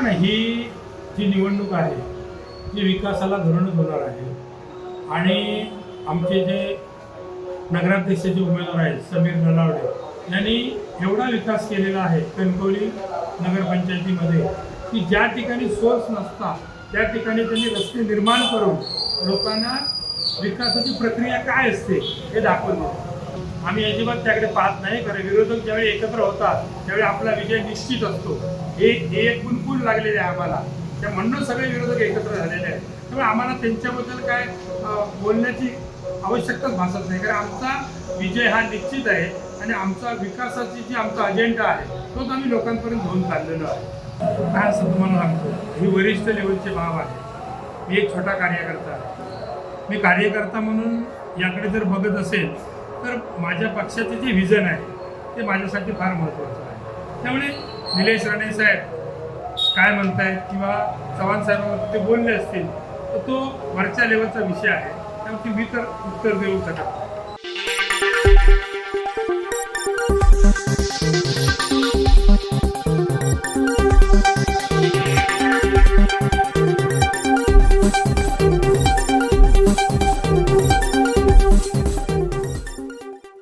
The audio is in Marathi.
पण ही जी निवडणूक आहे ती विकासाला धरूनच होणार आहे. आणि आमचे जे नगराध्यक्षाचे उमेदवार आहेत समीर नलावडे यांनी एवढा विकास केलेला आहे कणकवली नगरपंचायतीमध्ये की ज्या ठिकाणी सोर्स नसता त्या ठिकाणी त्यांनी रस्ते निर्माण करून लोकांना विकासाची प्रक्रिया काय असते हे दाखवली आम्ही अजिबात त्याकडे पाहत नाही कारण विरोधक ज्यावेळी एकत्र होतात त्यावेळी आपला विजय निश्चित असतो. हे हे एक कुणकुण लागलेले आहे आम्हाला. त्या म्हणून सगळे विरोधक एकत्र झालेले आहेत. त्यामुळे आम्हाला त्यांच्याबद्दल काय बोलण्याची आवश्यकताच भासत नाही कारण आमचा विजय हा निश्चित आहे आणि आमचा विकासाची जी आमचा अजेंडा आहे तोच आम्ही लोकांपर्यंत घेऊन चाललेलो आहे. काय असं तुम्हाला सांगतो? मी वरिष्ठ लेवलचे भाव आहे. मी एक छोटा कार्यकर्ता आहे. मी कार्यकर्ता म्हणून याकडे जर बघत असेल तर माझ्या पक्षाचे जे व्हिजन आहे ते माझ्यासाठी फार महत्त्वाचं आहे त्यामुळे निलेश राणे साहेब काय म्हणतायत किंवा चव्हाण साहेबांवर ते बोलले असतील तर तो वरच्या लेवलचा विषय आहे त्यामुळे मी तर उत्तर देऊ शकत नाही.